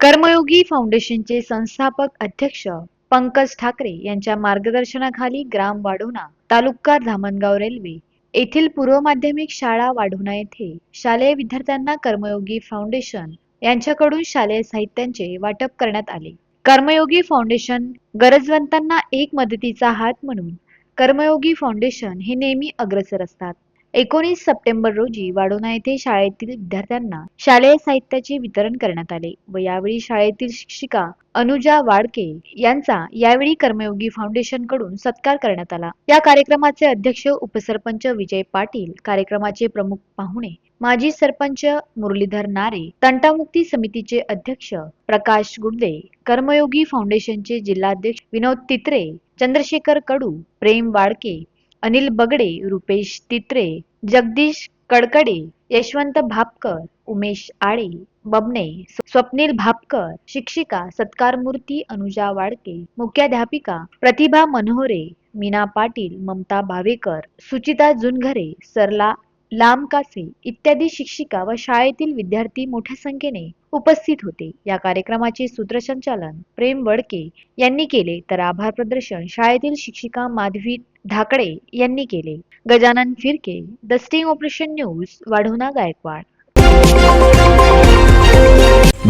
कर्मयोगी फाउंडेशनचे संस्थापक अध्यक्ष पंकज ठाकरे यांच्या मार्गदर्शनाखाली ग्राम वाढोणा तालुका धामणगाव रेल्वे येथील पूर्व माध्यमिक शाळा वाढोणा येथे शालेय विद्यार्थ्यांना कर्मयोगी फाउंडेशन यांच्याकडून शालेय साहित्यांचे वाटप करण्यात आले. कर्मयोगी फाउंडेशन गरजवंतांना एक मदतीचा हात म्हणून कर्मयोगी फाउंडेशन हे नेहमी अग्रसर असतात. एकोणीस सप्टेंबर रोजी वाडोना येथे शाळेतील विद्यार्थ्यांना शालेय साहित्याचे वितरण करण्यात आले व यावेळी शाळेतील शिक्षिका अनुजा वाडके यांचा यावेळी कर्मयोगी फाउंडेशनकडून सत्कार करण्यात आला. या कार्यक्रमाचे अध्यक्ष उपसरपंच विजय पाटील कार्यक्रमाचे प्रमुख पाहुणे माजी सरपंच मुरलीधर नारे तंटामुक्ती समितीचे अध्यक्ष प्रकाश गुडदे कर्मयोगी फाउंडेशनचे जिल्हाध्यक्ष विनोद तित्रे चंद्रशेखर कडू प्रेम वाडके अनिल बगडे रुपेश तित्रे जगदीश कडकडे यशवंत भापकर उमेश आळे बबने स्वप्नील भापकर शिक्षिका सत्कार मूर्ती अनुजा वाडके मुख्याध्यापिका प्रतिभा मनोहरे मीना पाटील ममता भावेकर सुचिता जुनघरे सरला लांबकासे इत्यादी शिक्षिका व शाळेतील विद्यार्थी मोठ्या संख्येने उपस्थित होते. या कार्यक्रमाचे सूत्रसंचालन प्रेम वडके यांनी केले. तर आभार प्रदर्शन शाळेतील शिक्षिका माधवी धाकडे यांनी केले. Gajanan Phirke the sting operation news वाढवणा Gaikwad.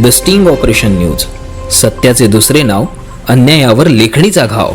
The sting operation news. सत्याचे दुसरे नाव अन्यायावर लेखणीचा घाव.